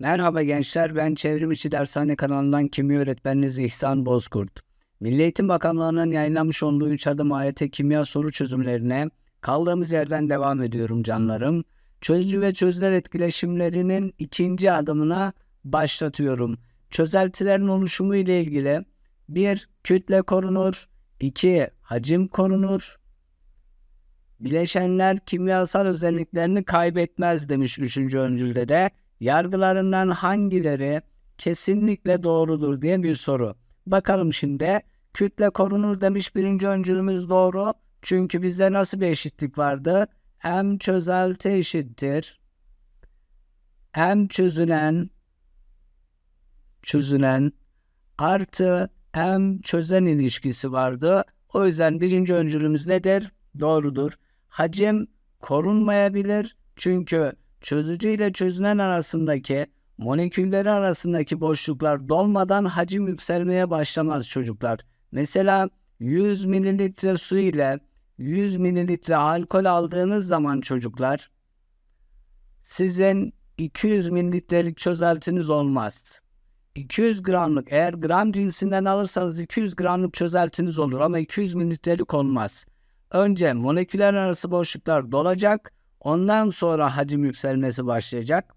Merhaba gençler, ben Çevrim İçi Dershane kanalından kimya öğretmeniniz İhsan Bozkurt. Milli Eğitim Bakanlığı'nın yayınlamış olduğu 3 adım AYT kimya soru çözümlerine kaldığımız yerden devam ediyorum canlarım. Çözücü ve çözüler etkileşimlerinin ikinci adımına başlatıyorum. Çözeltilerin oluşumu ile ilgili 1. Kütle korunur 2. Hacim korunur Bileşenler kimyasal özelliklerini kaybetmez demiş 3. öncülde de. Yargılarından hangileri kesinlikle doğrudur diye bir soru. Bakalım şimdi. Kütle korunur demiş birinci öncülümüz doğru. Çünkü bizde nasıl bir eşitlik vardı? M çözelti eşittir. M çözünen çözünen artı M çözen ilişkisi vardı. O yüzden birinci öncülümüz nedir? Doğrudur. Hacim korunmayabilir çünkü çözücü ile çözünen arasındaki molekülleri arasındaki boşluklar dolmadan hacim yükselmeye başlamaz çocuklar. Mesela 100 mililitre su ile 100 mililitre alkol aldığınız zaman çocuklar sizin 200 mililitrelik çözeltiniz olmaz. 200 gramlık eğer gram cinsinden alırsanız 200 gramlık çözeltiniz olur ama 200 mililitrelik olmaz. Önce moleküler arası boşluklar dolacak, ondan sonra hacim yükselmesi başlayacak.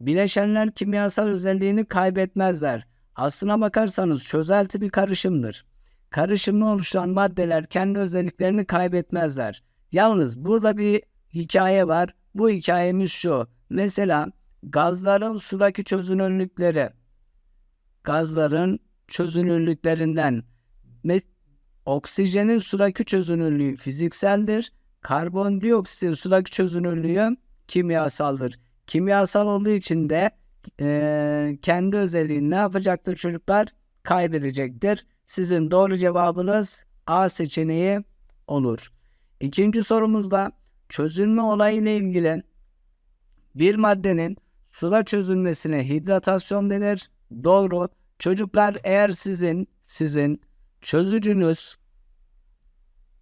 Bileşenler kimyasal özelliğini kaybetmezler. Aslına bakarsanız çözelti bir karışımdır. Karışımı oluşturan maddeler kendi özelliklerini kaybetmezler. Yalnız burada bir hikaye var. Bu hikayemiz şu. Mesela gazların sudaki çözünürlükleri, gazların çözünürlüklerinden Oksijenin sudaki çözünürlüğü fizikseldir. Karbondioksitin sudaki çözünürlüğü kimyasaldır. Kimyasal olduğu için de e, kendi özelliğini ne yapacaktır çocuklar? Kaybedecektir. Sizin doğru cevabınız A seçeneği olur. İkinci sorumuzda çözülme olayı ile ilgili bir maddenin suda çözülmesine hidratasyon denir. Doğru. Çocuklar eğer sizin sizin çözücünüz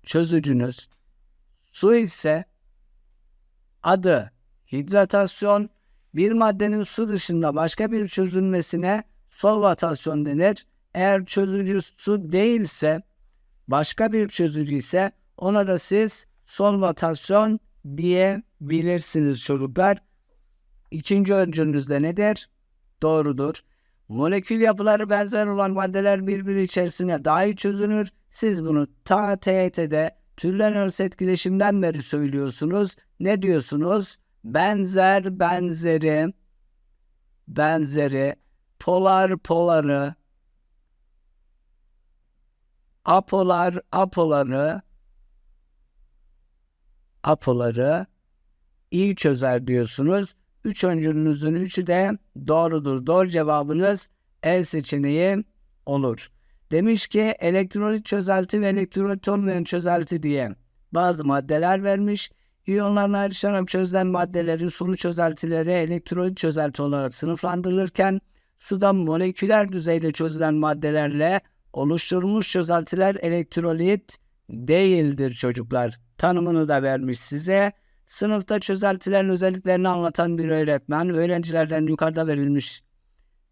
çözücünüz su ise adı hidratasyon bir maddenin su dışında başka bir çözülmesine solvatasyon denir. Eğer çözücü su değilse başka bir çözücü ise ona da siz solvatasyon diyebilirsiniz çocuklar. İkinci öncülünüz de nedir? Doğrudur. Molekül yapıları benzer olan maddeler birbiri içerisine daha iyi çözünür. Siz bunu ta TYT'de türler arası etkileşimden beri söylüyorsunuz. Ne diyorsunuz? Benzer benzeri, benzeri, polar poları, apolar apoları, apoları iyi çözer diyorsunuz. Üç öncülünüzün üçü de doğrudur. Doğru cevabınız E seçeneği olur. Demiş ki elektrolit çözelti ve elektrolit olmayan çözelti diye bazı maddeler vermiş. İyonlarına ayrışarak çözülen maddelerin sulu çözeltileri elektrolit çözelti olarak sınıflandırılırken suda moleküler düzeyde çözülen maddelerle oluşturulmuş çözeltiler elektrolit değildir çocuklar. Tanımını da vermiş size. Sınıfta çözeltilerin özelliklerini anlatan bir öğretmen öğrencilerden yukarıda verilmiş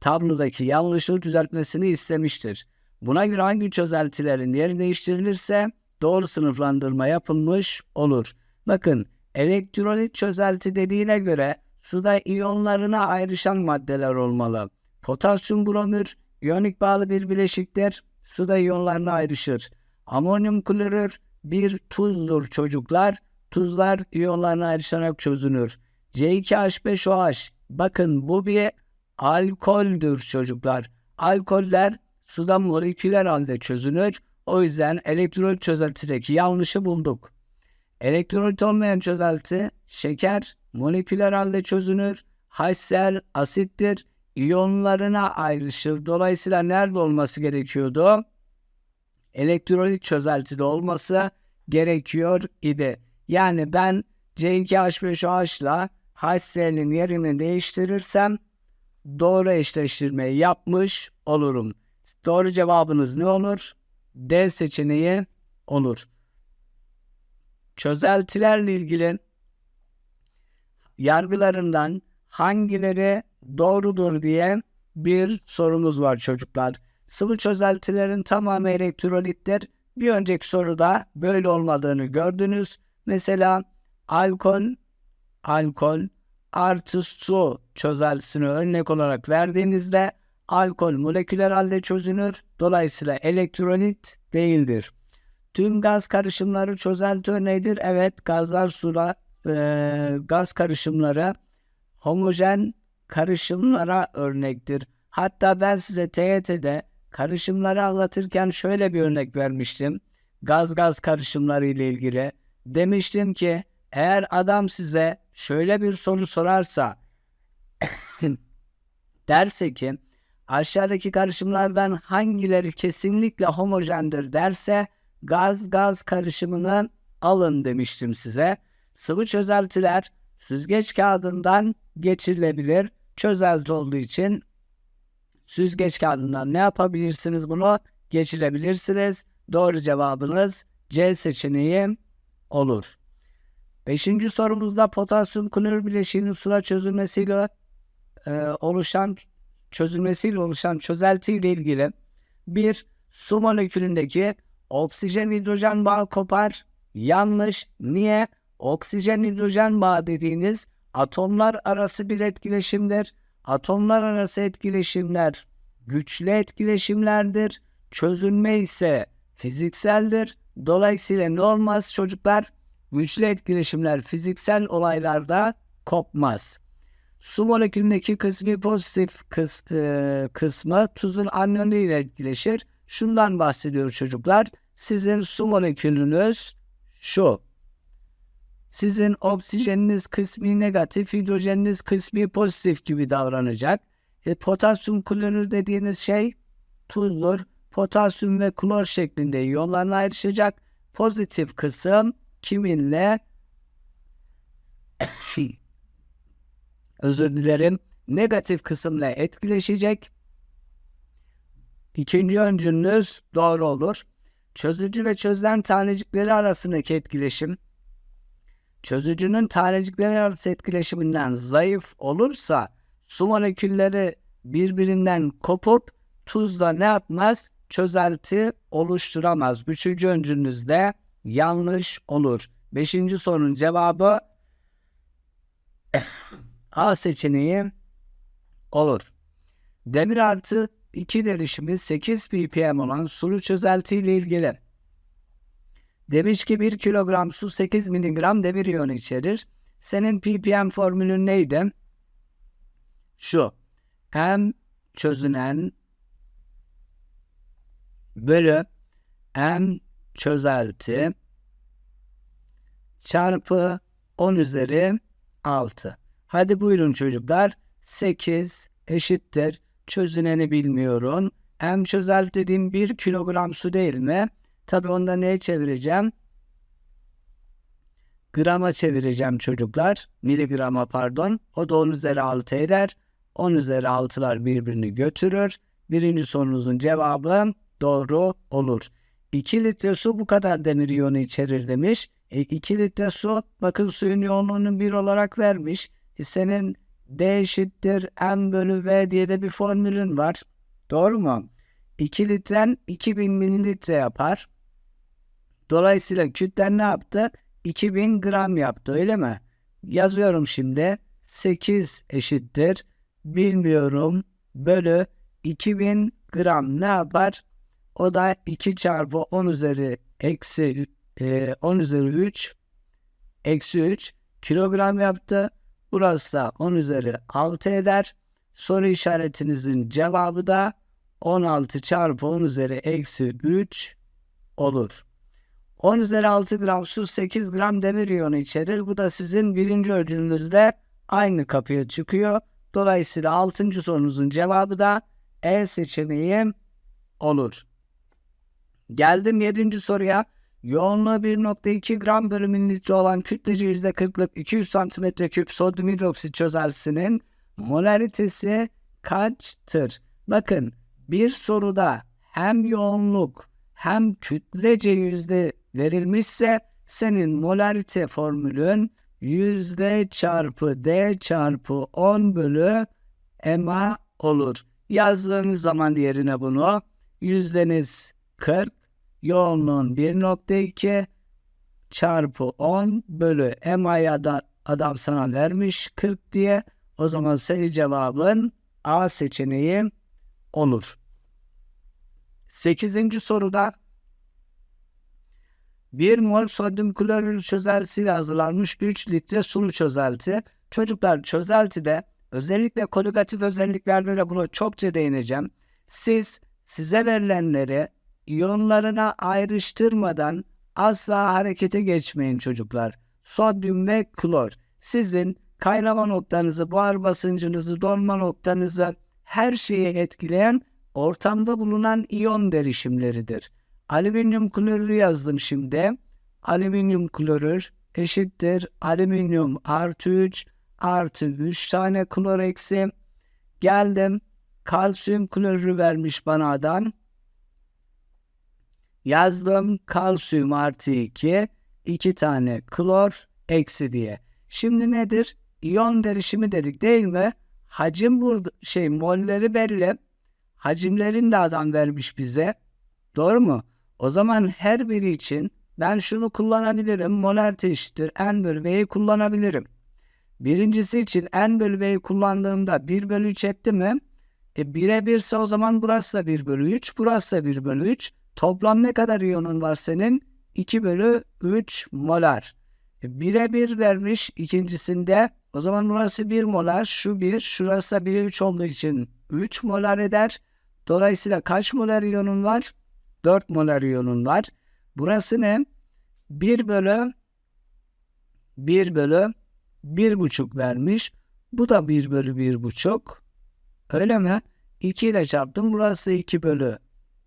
tablodaki yanlışlığı düzeltmesini istemiştir. Buna göre hangi çözeltilerin yeri değiştirilirse doğru sınıflandırma yapılmış olur. Bakın elektrolit çözelti dediğine göre suda iyonlarına ayrışan maddeler olmalı. Potasyum bromür iyonik bağlı bir bileşiktir. Suda iyonlarına ayrışır. Amonyum klorür bir tuzdur çocuklar tuzlar iyonlarına ayrışarak çözünür. C2H5OH bakın bu bir alkoldür çocuklar. Alkoller suda moleküler halde çözünür. O yüzden elektrolit çözeltideki yanlışı bulduk. Elektrolit olmayan çözelti şeker moleküler halde çözünür. HCl asittir. İyonlarına ayrışır. Dolayısıyla nerede olması gerekiyordu? Elektrolit çözeltide olması gerekiyor idi. Yani ben C2H5OH ile HCl'in yerini değiştirirsem doğru eşleştirmeyi yapmış olurum. Doğru cevabınız ne olur? D seçeneği olur. Çözeltilerle ilgili yargılarından hangileri doğrudur diye bir sorumuz var çocuklar. Sıvı çözeltilerin tamamı elektrolittir. Bir önceki soruda böyle olmadığını gördünüz. Mesela alkol, alkol artı su çözeltisini örnek olarak verdiğinizde alkol moleküler halde çözünür. Dolayısıyla elektrolit değildir. Tüm gaz karışımları çözelti örneğidir. Evet gazlar sura e, gaz karışımları homojen karışımlara örnektir. Hatta ben size TYT'de karışımları anlatırken şöyle bir örnek vermiştim. Gaz gaz karışımları ile ilgili. Demiştim ki eğer adam size şöyle bir soru sorarsa derse ki aşağıdaki karışımlardan hangileri kesinlikle homojendir derse gaz gaz karışımını alın demiştim size. Sıvı çözeltiler süzgeç kağıdından geçirilebilir. Çözelti olduğu için süzgeç kağıdından ne yapabilirsiniz bunu? Geçirebilirsiniz. Doğru cevabınız C seçeneği olur. Beşinci sorumuzda potasyum klorür bileşiğinin suya çözülmesiyle e, oluşan çözülmesiyle oluşan çözelti ile ilgili bir su molekülündeki oksijen hidrojen bağı kopar. Yanlış. Niye? Oksijen hidrojen bağı dediğiniz atomlar arası bir etkileşimdir. Atomlar arası etkileşimler güçlü etkileşimlerdir. Çözülme ise fizikseldir. Dolayısıyla ne olmaz çocuklar? Güçlü etkileşimler fiziksel olaylarda kopmaz. Su molekülündeki kısmi pozitif kıs, e, kısmı tuzun anyonu ile etkileşir. Şundan bahsediyor çocuklar. Sizin su molekülünüz şu. Sizin oksijeniniz kısmi negatif, hidrojeniniz kısmi pozitif gibi davranacak. E, potasyum klorür dediğiniz şey tuzdur. Potasyum ve klor şeklinde iyonlarına ayrışacak. Pozitif kısım kiminle özür dilerim negatif kısımla etkileşecek. İkinci öncülünüz doğru olur. Çözücü ve çözülen tanecikleri arasındaki etkileşim çözücünün tanecikleri arası etkileşiminden zayıf olursa su molekülleri birbirinden kopup tuzla ne yapmaz? Çözelti oluşturamaz. Üçüncü öncülünüzde yanlış olur. Beşinci sorunun cevabı A seçeneği olur. Demir artı 2 derişimi 8 ppm olan sulu çözelti ile ilgili. Demiş ki 1 kilogram su 8 miligram demir iyonu içerir. Senin ppm formülün neydi? Şu. M çözünen bölü M çözelti çarpı 10 üzeri 6. Hadi buyurun çocuklar. 8 eşittir. Çözüneni bilmiyorum. M çözelti dediğim 1 kilogram su değil mi? Tabi onda neye çevireceğim? Grama çevireceğim çocuklar. Miligrama pardon. O da 10 üzeri 6 eder. 10 üzeri 6'lar birbirini götürür. Birinci sorunuzun cevabı doğru olur. 2 litre su bu kadar demir iyonu içerir demiş. E, 2 litre su bakın suyun yoğunluğunu 1 olarak vermiş. E, senin D eşittir M bölü V diye de bir formülün var. Doğru mu? 2 litren 2000 mililitre yapar. Dolayısıyla kütlen ne yaptı? 2000 gram yaptı öyle mi? Yazıyorum şimdi. 8 eşittir. Bilmiyorum. Bölü 2000 gram ne yapar? O da 2 çarpı 10 üzeri eksi e, 10 üzeri 3 eksi 3 kilogram yaptı. Burası da 10 üzeri 6 eder. Soru işaretinizin cevabı da 16 çarpı 10 üzeri eksi 3 olur. 10 üzeri 6 gram su 8 gram demir iyonu içerir. Bu da sizin birinci ölçünüzde aynı kapıya çıkıyor. Dolayısıyla 6. sorunuzun cevabı da E seçeneği olur. Geldim 7. soruya. Yoğunluğu 1.2 gram bölü mililitre olan kütleci %40'lık 200 cm küp sodyum hidroksit çözeltisinin molaritesi kaçtır? Bakın bir soruda hem yoğunluk hem kütlece yüzde verilmişse senin molarite formülün yüzde çarpı D çarpı 10 bölü MA olur. Yazdığınız zaman yerine bunu yüzdeniz 40, yoğunluğun 1.2 çarpı 10 bölü da adam sana vermiş 40 diye. O zaman senin cevabın A seçeneği olur. 8. soruda 1 mol sodyum klorür çözeltisiyle hazırlanmış 3 litre sulu çözelti. Çocuklar çözeltide özellikle koligatif özelliklerde de buna çokça değineceğim. Siz size verilenleri iyonlarına ayrıştırmadan asla harekete geçmeyin çocuklar. Sodyum ve klor sizin kaynama noktanızı, buhar basıncınızı, donma noktanızı her şeyi etkileyen ortamda bulunan iyon derişimleridir. Alüminyum klorürü yazdım şimdi. Alüminyum klorür eşittir alüminyum artı 3 artı 3 tane klor eksi. Geldim kalsiyum klorürü vermiş bana adam. Yazdım kalsiyum artı 2 2 tane klor eksi diye. Şimdi nedir? İyon derişimi dedik değil mi? Hacim burada şey molleri belli. Hacimlerini de adam vermiş bize. Doğru mu? O zaman her biri için ben şunu kullanabilirim. Molarite eşittir. N bölü V'yi kullanabilirim. Birincisi için N bölü V'yi kullandığımda 1 bölü 3 etti mi? E 1'e 1 ise o zaman burası da 1 bölü 3. Burası da 1 bölü 3. Toplam ne kadar iyonun var senin? 2 bölü 3 molar. E 1'e 1 vermiş ikincisinde. O zaman burası 1 molar. Şu 1. Şurası da 1'e 3 olduğu için 3 molar eder. Dolayısıyla kaç molar iyonun var? 4 molar iyonun var. Burası ne? 1 bölü 1 bölü 1,5 vermiş. Bu da 1 bölü 1,5. Öyle mi? 2 ile çarptım. Burası 2 bölü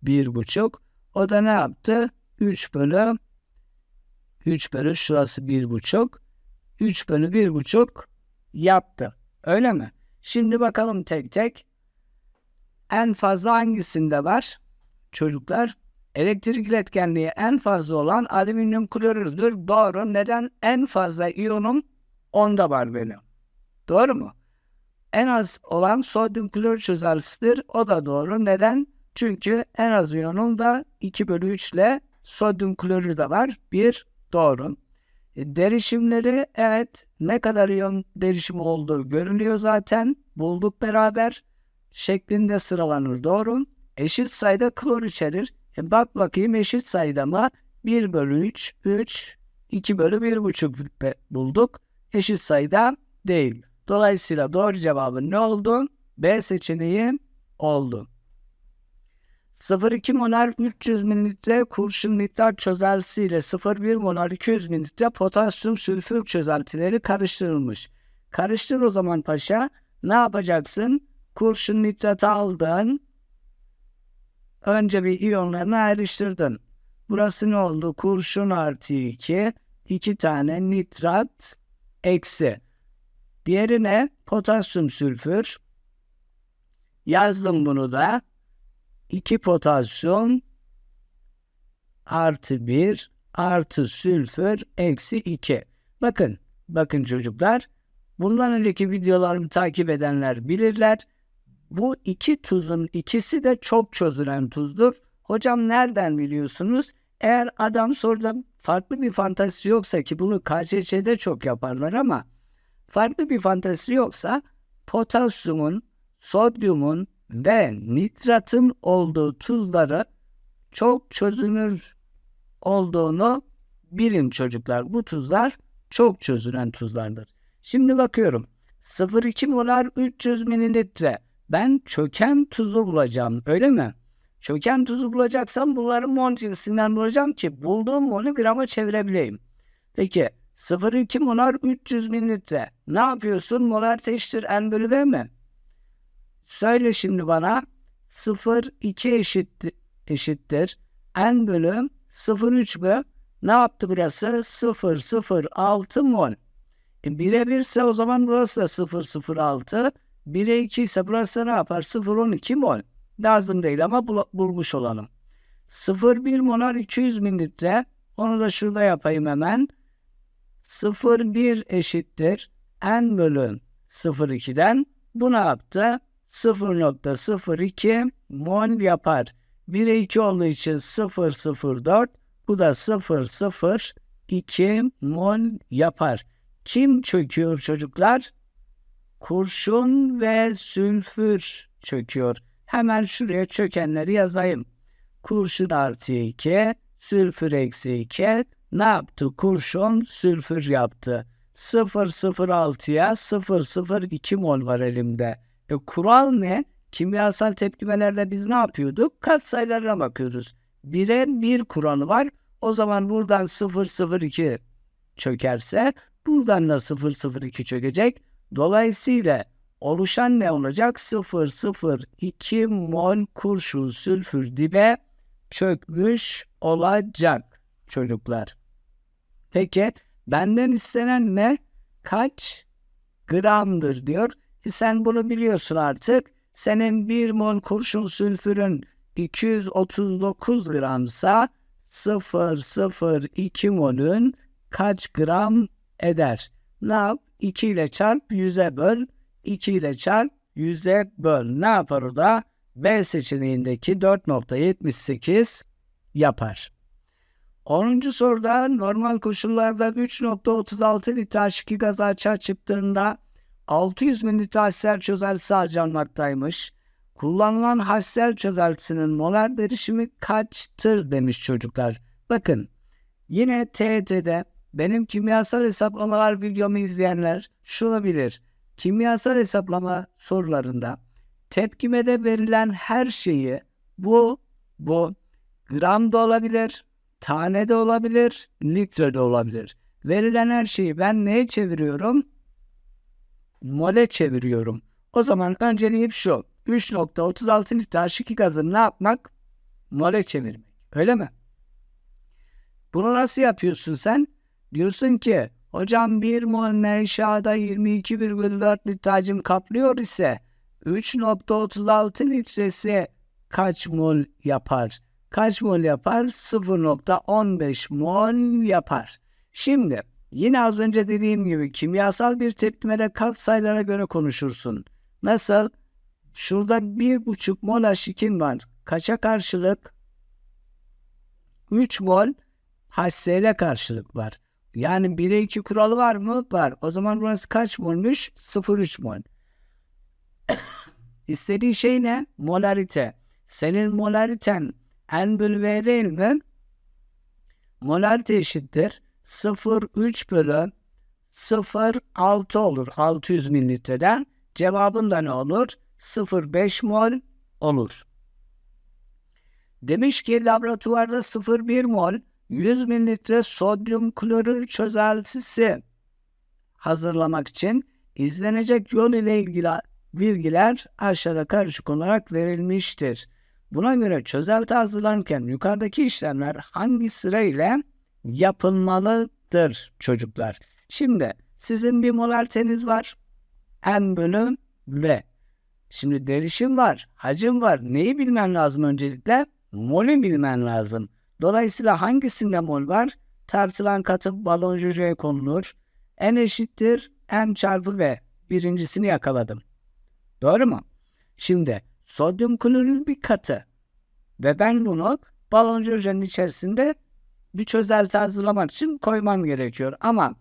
1,5. O da ne yaptı? 3 bölü 3 bölü şurası 1,5. 3 bölü 1,5 yaptı. Öyle mi? Şimdi bakalım tek tek. En fazla hangisinde var? Çocuklar elektrik iletkenliği en fazla olan alüminyum klorürdür. Doğru. Neden? En fazla iyonum onda var benim. Doğru mu? En az olan sodyum klor çözeltisidir. O da doğru. Neden? Çünkü en az iyonum da 2 bölü 3 ile sodyum klorür de var. Bir doğru. E, derişimleri evet ne kadar iyon derişimi olduğu görülüyor zaten. Bulduk beraber şeklinde sıralanır. Doğru. Eşit sayıda klor içerir. E bak bakayım eşit sayıda mı? 1 bölü 3, 3, 2 bölü 1,5 bulduk. Eşit sayıda değil. Dolayısıyla doğru cevabın ne oldu? B seçeneği oldu. 0,2 molar 300 mililitre kurşun nitrat çözeltisiyle 0,1 molar 200 mililitre potasyum sülfür çözeltileri karıştırılmış. Karıştır o zaman paşa. Ne yapacaksın? Kurşun nitratı aldın. Önce bir iyonlarını ayrıştırdın. Burası ne oldu? Kurşun artı 2. 2 tane nitrat eksi. Diğeri ne? Potasyum sülfür. Yazdım bunu da. 2 potasyum artı 1 artı sülfür eksi 2. Bakın, bakın çocuklar. Bundan önceki videolarımı takip edenler bilirler. Bu iki tuzun ikisi de çok çözülen tuzdur. Hocam nereden biliyorsunuz? Eğer adam soruda farklı bir fantazisi yoksa ki bunu KÇÇ'de çok yaparlar ama farklı bir fantazisi yoksa potasyumun, sodyumun ve nitratın olduğu tuzları çok çözünür olduğunu bilin çocuklar. Bu tuzlar çok çözülen tuzlardır. Şimdi bakıyorum. 0,2 molar 300 mililitre. Ben çöken tuzu bulacağım. Öyle mi? Çöken tuzu bulacaksam bunların mol cinsinden bulacağım ki bulduğum molü grama çevirebileyim. Peki 0,2 molar 300 mililitre. Ne yapıyorsun? Molar eşittir N bölü mi? Söyle şimdi bana 0,2 eşittir, eşittir N bölü 0,3 mü? Ne yaptı burası? 0,06 mol. E 1'e 1 ise o zaman burası da 0,06. 1'e 2 ise burası ne yapar? 0,12 mol. Lazım değil ama bul bulmuş olalım. 0,1 molar 200 mililitre. Onu da şurada yapayım hemen. 0,1 eşittir N bölü 0,2'den Bu ne yaptı? 0.02 mol yapar. 1'e 2 olduğu için 0.04 bu da 0.02 mol yapar. Kim çöküyor çocuklar? Kurşun ve sülfür çöküyor. Hemen şuraya çökenleri yazayım. Kurşun artı 2, sülfür eksi 2. Ne yaptı? Kurşun sülfür yaptı. 006'ya 002 mol var elimde. E, kural ne? Kimyasal tepkimelerde biz ne yapıyorduk? Katsayılarına bakıyoruz. 1'e 1 kuralı var. O zaman buradan 002 çökerse buradan da 002 çökecek. Dolayısıyla oluşan ne olacak? 002 mol kurşun sülfür dibe çökmüş olacak çocuklar. Peki benden istenen ne? Kaç gramdır diyor. Sen bunu biliyorsun artık. Senin 1 mol kurşun sülfürün 239 gramsa 002 molün kaç gram eder? Ne yap? 2 ile çarp 100'e böl. 2 ile çarp 100'e böl. Ne yapar o da? B seçeneğindeki 4.78 yapar. 10. soruda normal koşullarda 3.36 litre H2 gazı açığa çıktığında 600 mililitre HCl çözeltisi harcanmaktaymış. Kullanılan HCl çözeltisinin molar derişimi kaçtır demiş çocuklar. Bakın yine TET'de benim kimyasal hesaplamalar videomu izleyenler şunu bilir. Kimyasal hesaplama sorularında tepkimede verilen her şeyi bu bu gram da olabilir, tane de olabilir, litre de olabilir. Verilen her şeyi ben neye çeviriyorum? Mole çeviriyorum. O zaman önceliğim şu. 3.36 litre H2 gazını ne yapmak? Mole çevirmek. Öyle mi? Bunu nasıl yapıyorsun sen? Diyorsun ki hocam 1 mol neşada 22,4 litre hacim kaplıyor ise 3.36 litresi kaç mol yapar? Kaç mol yapar? 0.15 mol yapar. Şimdi yine az önce dediğim gibi kimyasal bir tepkimede katsayılara göre konuşursun. Nasıl? Şurada 1.5 mol H2 var. Kaça karşılık? 3 mol HCl karşılık var. Yani 1'e 2 kuralı var mı? Var. O zaman burası kaç molmuş? 0,3 mol. İstediği şey ne? Molarite. Senin molariten N bölü V değil mi? Molarite eşittir. 0,3 bölü 0,6 olur 600 mililitreden. Cevabın da ne olur? 0,5 mol olur. Demiş ki laboratuvarda 0,1 mol 100 mililitre sodyum klorür çözeltisi hazırlamak için izlenecek yol ile ilgili bilgiler aşağıda karışık olarak verilmiştir. Buna göre çözelti hazırlanırken yukarıdaki işlemler hangi sıra ile yapılmalıdır çocuklar? Şimdi sizin bir molarteniz var. M bölüm V. Şimdi derişim var, hacim var. Neyi bilmen lazım öncelikle? Molü bilmen lazım. Dolayısıyla hangisinde mol var? Tartılan katı baloncuya konulur. N eşittir M çarpı V. Birincisini yakaladım. Doğru mu? Şimdi sodyum klorür bir katı. Ve ben bunu baloncu hücrenin içerisinde bir çözelti hazırlamak için koymam gerekiyor. Ama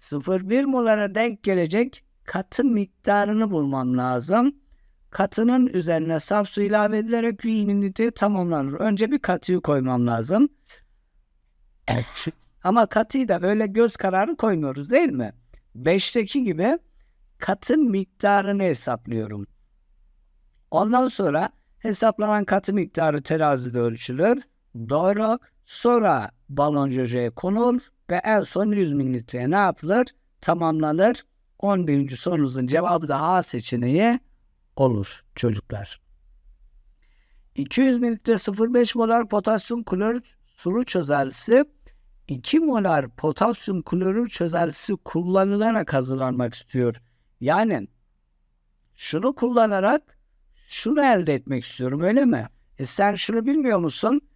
0,1 molara denk gelecek katı miktarını bulmam lazım. Katının üzerine saf su ilave edilerek ünite tamamlanır. Önce bir katıyı koymam lazım. Ama katıyı da böyle göz kararı koymuyoruz değil mi? 5'teki gibi katı miktarını hesaplıyorum. Ondan sonra hesaplanan katı miktarı terazide ölçülür. Doğru. Sonra baloncuya konur ve en son 100 mililitreye ne yapılır? Tamamlanır. 11. sorunuzun cevabı da A seçeneği olur çocuklar. 200 mililitre 0,5 molar potasyum klorür sulu çözeltisi 2 molar potasyum klorür çözeltisi kullanılarak hazırlanmak istiyor. Yani şunu kullanarak şunu elde etmek istiyorum öyle mi? E sen şunu bilmiyor musun?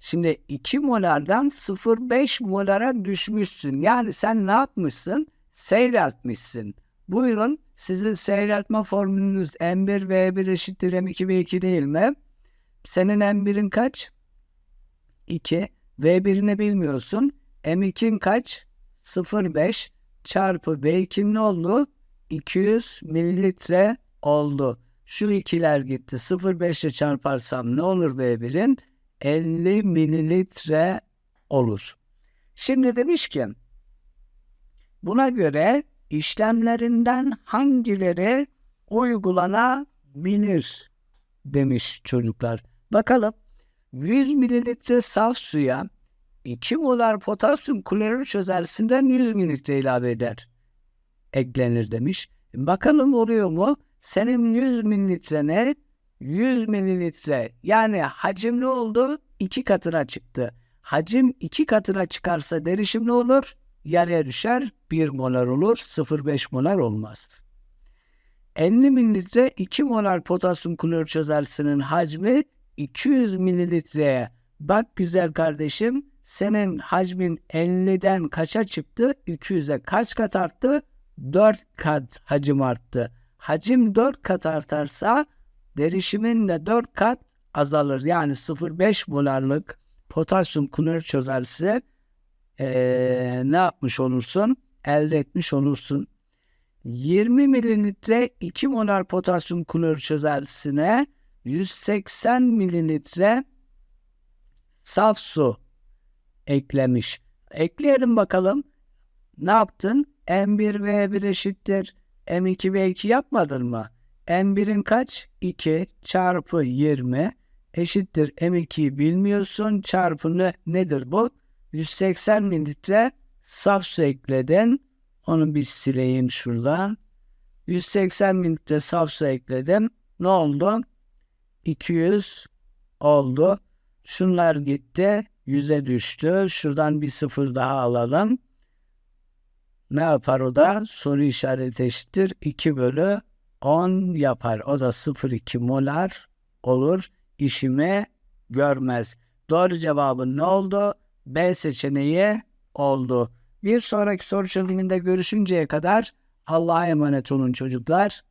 Şimdi 2 molardan 0,5 molara düşmüşsün. Yani sen ne yapmışsın? Seyreltmişsin. Buyurun sizin seyreltme formülünüz M1 V1 eşittir M2 V2 değil mi? Senin M1'in kaç? 2. V1'ini bilmiyorsun. M2'in kaç? 0,5 çarpı V2'nin ne oldu? 200 mililitre oldu. Şu ikiler gitti. 0,5 ile çarparsam ne olur V1'in? 50 mililitre olur. Şimdi demiş ki buna göre işlemlerinden hangileri uygulanabilir demiş çocuklar. Bakalım 100 mililitre saf suya 2 molar potasyum klorür çözeltisinden 100 mililitre ilave eder. Eklenir demiş. Bakalım oluyor mu? Senin 100 mililitrene 100 mililitre yani hacim ne oldu? 2 katına çıktı. Hacim 2 katına çıkarsa derişim ne olur? Yarıya düşer 1 molar olur 0,5 molar olmaz. 50 mililitre 2 molar potasyum klorür çözeltisinin hacmi 200 mililitreye. Bak güzel kardeşim senin hacmin 50'den kaça çıktı? 200'e kaç kat arttı? 4 kat hacim arttı. Hacim 4 kat artarsa derişimin de 4 kat azalır. Yani 0,5 molarlık potasyum klorür çözeltisi ee, ne yapmış olursun? Elde etmiş olursun. 20 mililitre 2 molar potasyum klorür çözeltisine 180 mililitre saf su eklemiş. Ekleyelim bakalım. Ne yaptın? M1 V1 eşittir. M2 V2 yapmadın mı? M1'in kaç? 2 çarpı 20 eşittir. M2'yi bilmiyorsun. Çarpı ne, nedir bu? 180 mililitre saf su ekledin. Onu bir sileyim şuradan. 180 mililitre saf su ekledim. Ne oldu? 200 oldu. Şunlar gitti. 100'e düştü. Şuradan bir sıfır daha alalım. Ne yapar o da? Soru işareti eşittir. 2 bölü 10 yapar. O da 0,2 molar olur. İşimi görmez. Doğru cevabın ne oldu? B seçeneği oldu. Bir sonraki soru çözümünde görüşünceye kadar Allah'a emanet olun çocuklar.